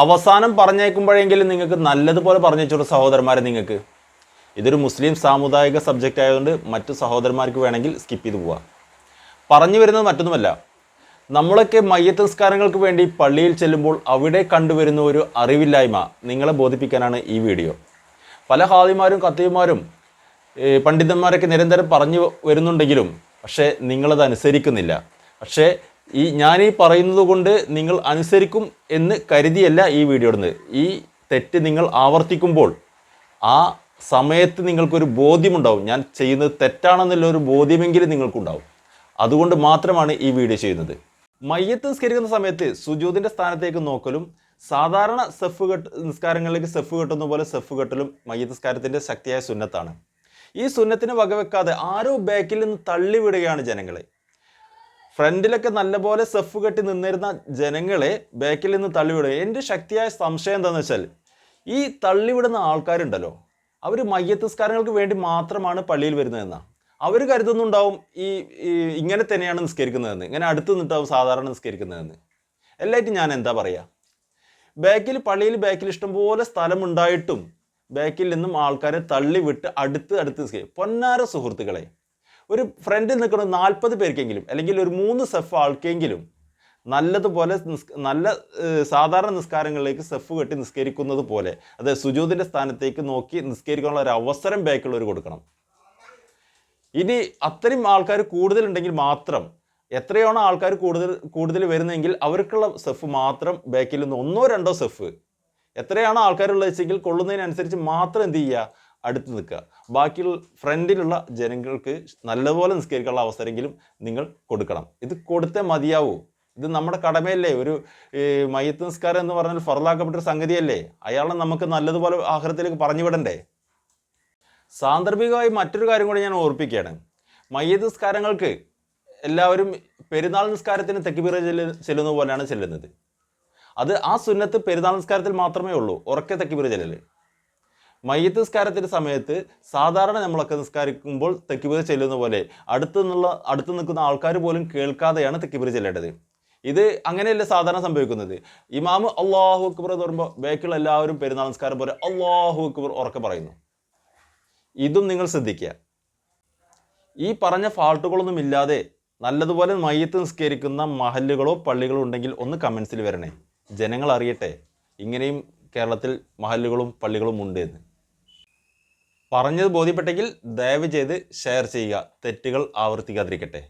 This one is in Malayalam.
അവസാനം പറഞ്ഞേക്കുമ്പോഴെങ്കിലും നിങ്ങൾക്ക് നല്ലതുപോലെ പറഞ്ഞു വെച്ചോളൂ സഹോദരന്മാരെ നിങ്ങൾക്ക്. ഇതൊരു മുസ്ലിം സാമുദായിക സബ്ജക്റ്റ് ആയതുകൊണ്ട് മറ്റു സഹോദരന്മാർക്ക് വേണമെങ്കിൽ സ്കിപ്പ് ചെയ്ത് പോവാം. പറഞ്ഞു വരുന്നത് മറ്റൊന്നുമല്ല. നമ്മളൊക്കെ മയ്യത്ത് നിസ്കാരങ്ങൾക്ക് വേണ്ടി പള്ളിയിൽ ചെല്ലുമ്പോൾ അവിടെ കണ്ടുവരുന്ന ഒരു അറിവില്ലായ്മ നിങ്ങളെ ബോധിപ്പിക്കാനാണ് ഈ വീഡിയോ. പല ഹാദിമാരും കത്തീമാരും പണ്ഡിതന്മാരൊക്കെ നിരന്തരം പറഞ്ഞു വരുന്നുണ്ടെങ്കിലും പക്ഷേ നിങ്ങളത് അനുസരിക്കുന്നില്ല. പക്ഷേ ഈ ഞാൻ ഈ പറയുന്നത് കൊണ്ട് നിങ്ങൾ അനുസരിക്കും എന്ന് കരുതിയല്ല ഈ വീഡിയോ ഇടുന്നത്. ഈ തെറ്റ് നിങ്ങൾ ആവർത്തിക്കുമ്പോൾ ആ സമയത്ത് നിങ്ങൾക്കൊരു ബോധ്യമുണ്ടാവും. ഞാൻ ചെയ്യുന്നത് തെറ്റാണെന്നുള്ള ഒരു ബോധ്യമെങ്കിലും നിങ്ങൾക്കുണ്ടാവും. അതുകൊണ്ട് മാത്രമാണ് ഈ വീഡിയോ ചെയ്യുന്നത്. മയ്യത്ത് നിസ്കരിക്കുന്ന സമയത്ത് സുജൂദിന്റെ സ്ഥാനത്തേക്ക് നോക്കലും സാധാരണ സെഫ് കെട്ട് നിസ്കാരങ്ങളിലേക്ക് സെഫ് കെട്ടുന്ന പോലെ സെഫ് കെട്ടലും മയ്യത്ത് നിസ്കാരത്തിന്റെ ശക്തിയായ സുന്നത്താണ്. ഈ സുന്നത്തിന് വകവെക്കാതെ ആരോ ബാക്കിൽ നിന്ന് തള്ളിവിടുകയാണ് ജനങ്ങളെ. ഫ്രണ്ടിലൊക്കെ നല്ലപോലെ സെഫ് കെട്ടി നിന്നിരുന്ന ജനങ്ങളെ ബാക്കിൽ നിന്ന് തള്ളിവിടുക. എന്റെ ശക്തിയായ സംശയം എന്താണെന്ന് വെച്ചാൽ ഈ തള്ളിവിടുന്ന ആൾക്കാരുണ്ടല്ലോ അവർ മയ്യത്തസ്കാരങ്ങൾക്ക് വേണ്ടി മാത്രമാണ് പള്ളിയിൽ വരുന്നതെന്നാണ് അവർ കരുതുന്നുണ്ടാവും ഈ ഇങ്ങനെ തന്നെയാണ് നിസ്കരിക്കുന്നതെന്ന്. ഇങ്ങനെ അടുത്ത് നിന്നിട്ടാവും സാധാരണ നിസ്കരിക്കുന്നതെന്ന്. എല്ലായിട്ടും ഞാൻ എന്താ പറയുക ബാക്കിൽ പള്ളിയിൽ ബാക്കിൽ ഇഷ്ടംപോലെ സ്ഥലം ഉണ്ടായിട്ടും ബാക്കിൽ നിന്നും ആൾക്കാരെ തള്ളിവിട്ട് അടുത്ത് അടുത്ത് നിസ്കരിക്കും. പൊന്നാര സുഹൃത്തുക്കളെ ഒരു ഫ്രണ്ടിൽ നിൽക്കുന്ന നാൽപ്പത് പേർക്കെങ്കിലും അല്ലെങ്കിൽ ഒരു മൂന്ന് സെഫ് ആൾക്കെങ്കിലും നല്ലതുപോലെ നല്ല സാധാരണ നിസ്കാരങ്ങളിലേക്ക് സെഫ് കെട്ടി നിസ്കരിക്കുന്നത് പോലെ അതായത് സുജൂതിന്റെ സ്ഥാനത്തേക്ക് നോക്കി നിസ്കരിക്കാനുള്ള ഒരു അവസരം ബാക്കിയുള്ളവർ കൊടുക്കണം. ഇനി അത്രയും ആൾക്കാർ കൂടുതലുണ്ടെങ്കിൽ മാത്രം എത്രയാണോ ആൾക്കാർ കൂടുതൽ കൂടുതൽ വരുന്നതെങ്കിൽ അവർക്കുള്ള സെഫ് മാത്രം ബാക്കിൽ നിന്ന് ഒന്നോ രണ്ടോ സെഫ്. എത്രയാണോ ആൾക്കാരുള്ളത് വെച്ചെങ്കിൽ കൊള്ളുന്നതിനനുസരിച്ച് മാത്രം എന്ത് ചെയ്യുക? അടുത്ത് നിൽക്കുക. ബാക്കിയുള്ള ഫ്രണ്ടിലുള്ള ജനങ്ങൾക്ക് നല്ലപോലെ നിസ്കരിക്കാനുള്ള അവസരമെങ്കിലും നിങ്ങൾ കൊടുക്കണം. ഇത് കൊടുത്തേ മതിയാവൂ. ഇത് നമ്മുടെ കടമയല്ലേ? ഒരു മയത്ത് നിസ്കാരം എന്ന് പറഞ്ഞാൽ ഫറലാക്കപ്പെട്ട ഒരു സംഗതിയല്ലേ? അയാളെ നമുക്ക് നല്ലതുപോലെ ആഹാരത്തിലേക്ക് പറഞ്ഞു വിടണ്ടേ? സാന്ദർഭികമായി മറ്റൊരു കാര്യം കൂടി ഞാൻ ഓർപ്പിക്കുകയാണ്. മയ്യത്ത് നിസ്കാരങ്ങൾക്ക് എല്ലാവരും പെരുന്നാൾ നിസ്കാരത്തിന് തെക്കുപിറ ചെല്ലു ചെല്ലുന്ന പോലെയാണ് ചെല്ലുന്നത്. അത് ആ സുന്നത്ത് പെരുന്നാൾ നിസ്കാരത്തിൽ മാത്രമേ ഉള്ളൂ. ഉറക്കെ തെക്കുപിറ ചെല്ലല്. മയ്യത്ത് നിസ്കാരത്തിന്റെ സമയത്ത് സാധാരണ നമ്മളൊക്കെ നിസ്കാരിക്കുമ്പോൾ തെക്കുപിറ ചെല്ലുന്ന പോലെ അടുത്ത് നിന്നുള്ള അടുത്ത് നിൽക്കുന്ന ആൾക്കാർ പോലും കേൾക്കാതെയാണ് തെക്കുപിറ ചെല്ലേണ്ടത്. ഇത് അങ്ങനെയല്ല സാധാരണ സംഭവിക്കുന്നത്. ഇമാമ് അള്ളാഹു അക്ബർ എന്ന് പറയുമ്പോൾ ബാക്കിയുള്ള എല്ലാവരും പെരുന്നാൾ നിസ്കാരം പോലെ അള്ളാഹു അക്ബർ ഉറക്കെ പറയുന്നു. ഇതും നിങ്ങൾ ശ്രദ്ധിക്കുക. ഈ പറഞ്ഞ ഫാൾട്ടുകളൊന്നും ഇല്ലാതെ നല്ലതുപോലെ മയ്യത്ത് നിസ്കരിക്കുന്ന മഹല്ലുകളോ പള്ളികളോ ഉണ്ടെങ്കിൽ ഒന്ന് കമൻസിൽ വരണേ. ജനങ്ങൾ അറിയട്ടെ. ഇങ്ങനെയും കേരളത്തിൽ മഹല്ലുകളും പള്ളികളും ഉണ്ട് എന്ന്. പറഞ്ഞത് ബോധ്യപ്പെട്ടെങ്കിൽ ദയവ് ചെയ്ത് ഷെയർ ചെയ്യുക. തെറ്റുകൾ ആവർത്തിക്കാതിരിക്കട്ടെ.